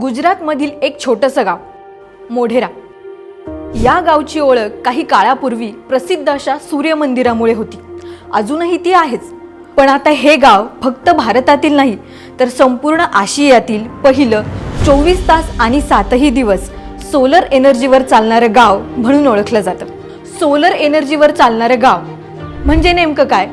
गुजरातमधील एक छोटंसं गाव मोढेरा. या गावची ओळख काही काळापूर्वी प्रसिद्ध अशा सूर्यमंदिरामुळे होती. अजूनही ती आहेच. पण आता हे गाव फक्त भारतातील नाही तर संपूर्ण आशियातील पहिलं चोवीस तास आणि सातही दिवस सोलर एनर्जीवर चालणारं गाव म्हणून ओळखलं जातं. सोलर एनर्जीवर चालणारं गाव म्हणजे नेमकं काय?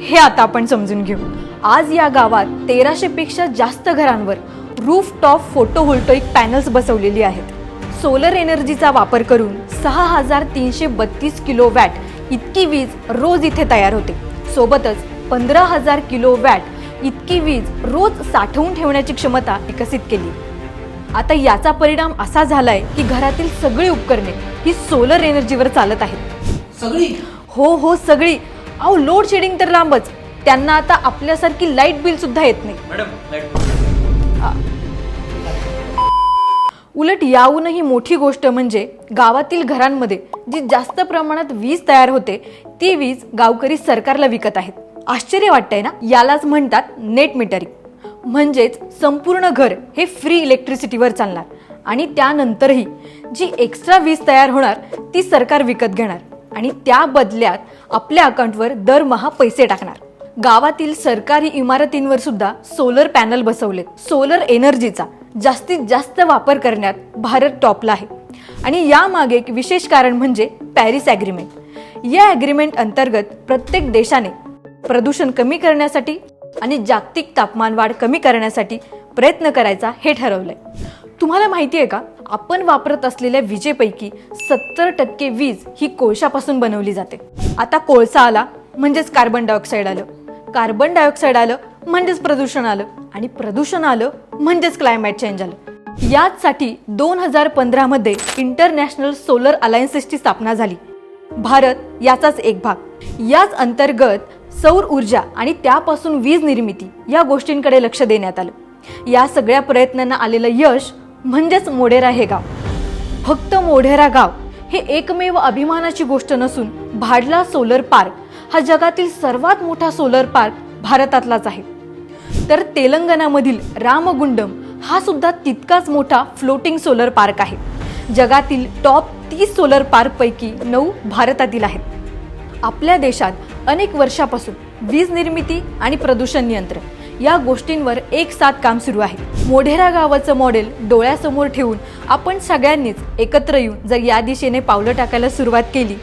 हे आता आपण समजून घेऊ. आज या गावात तेराशेपेक्षा जास्त घरांवर रूफ टॉप फोटोव्होल्टोइक पॅनल्स बसवलेली आहेत. सोलर एनर्जीचा वापर करून सहा हजार तीनशे बत्तीस किलो वॅट इतकी वीज रोज इथे तयार होते. सोबतच पंधरा हजार किलो वॅट इतकी वीज रोज साठवून ठेवण्याची क्षमता विकसित केली. आता याचा परिणाम असा झालाय की घरातील सगळी उपकरणे ही सोलर एनर्जीवर चालत आहेत. सगळी? हो हो सगळी. अहो लोड शेडिंग तर लांबच. त्यांना आता आपल्यासारखी लाइट बिल सुद्धा येत नाही. मॅडम लाइट उलट याहूनही मोठी गोष्ट म्हणजे गावातील घरांमध्ये जी जास्त प्रमाणात वीज तयार होते ती वीज गावकरी सरकारला विकत आहेत. आश्चर्य वाटतंय ना? यालाच म्हणतात नेट मीटरिंग. म्हणजेच संपूर्ण घर हे फ्री इलेक्ट्रिसिटीवर चालणार आणि त्यानंतरही जी एक्स्ट्रा वीज तयार होणार ती सरकार विकत घेणार आणि त्या बदल्यात आपल्या अकाउंटवर दरमहा पैसे टाकणार. गावातील सरकारी इमारतींवर सुद्धा सोलर पॅनल बसवलेत. सोलर एनर्जीचा जास्तीत जास्त वापर करण्यात भारत टॉपला आहे. आणि यामागे एक विशेष कारण म्हणजे पॅरिस ॲग्रीमेंट या ॲग्रीमेंट अंतर्गत प्रत्येक देशाने प्रदूषण कमी करण्यासाठी आणि जागतिक तापमान वाढ कमी करण्यासाठी प्रयत्न करायचा हे ठरवलंय. तुम्हाला माहिती आहे का? आपण वापरत असलेल्या विजेपैकी सत्तर टक्के वीज ही कोळशापासून बनवली जाते. आता कोळसा आला म्हणजेच कार्बन डायऑक्साईड आलं. कार्बन डायऑक्साईड आलं म्हणजेच प्रदूषण आलं. आणि प्रदूषण आलं म्हणजेच क्लायमेट चेंज आलं. याचसाठी दोन हजार पंधरामध्ये इंटरनॅशनल सोलर अलायन्सेसची स्थापना झाली. भारत याचाच एक भाग. याच अंतर्गत सौर ऊर्जा आणि त्यापासून वीज निर्मिती या गोष्टींकडे लक्ष देण्यात आलं. या सगळ्या प्रयत्नांना आलेलं यश म्हणजेच मोढेरा हे गाव. फक्त मोढेरा गाव हे एकमेव अभिमानाची गोष्ट नसून भाडला सोलर पार्क हा जगातील सर्वात मोठा सोलर पार्क भारतातलाच आहे. तर तेलंगणामधील रामगुंडम हा सुद्धा तितकाच मोठा फ्लोटिंग सोलर पार्क आहे. जगातील टॉप तीस सोलर पार्कपैकी नऊ भारतातील आहेत. आपल्या देशात अनेक वर्षापासून वीज निर्मिती आणि प्रदूषण नियंत्रण या गोष्टींवर एक साथ काम सुरू आहे. मोढेरा गावाचं मॉडेल डोळ्यासमोर ठेवून आपण सगळ्यांनीच एकत्र येऊन जर या दिशेने पावलं टाकायला सुरुवात केली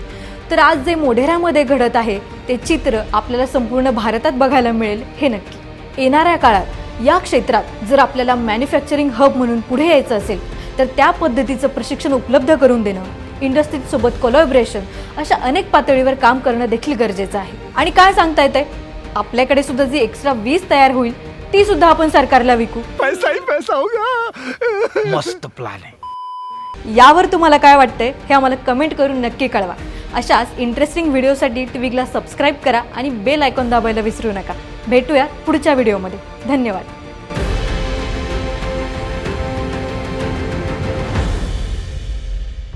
तर आज जे मोढेरामध्ये घडत आहे ते चित्र आपल्याला संपूर्ण भारतात बघायला मिळेल हे नक्की. येणाऱ्या काळात या क्षेत्रात जर आपल्याला मॅन्युफॅक्चरिंग हब म्हणून पुढे यायचं असेल तर त्या पद्धतीचं प्रशिक्षण उपलब्ध करून देणं इंडस्ट्रीसोबत कोलॅबरेशन अशा अनेक पातळीवर काम करणं देखील गरजेचं आहे. आणि काय सांगता येतंय? आपल्याकडे सुद्धा जी एक्स्ट्रा वीज तयार होईल ती सुद्धा आपण सरकारला विकू. पैसा ही पैसा होगा. मस्त प्लॅन आहे. यावर तुम्हाला काय वाटतंय हे आम्हाला कमेंट करून नक्की कळवा. अशाच इंटरेस्टिंग व्हिडिओसाठी टीव्हीला सबस्क्राईब करा आणि बेल आयकॉन दाबायला विसरू नका. भेटूया पुढच्या व्हिडिओमध्ये धन्यवाद.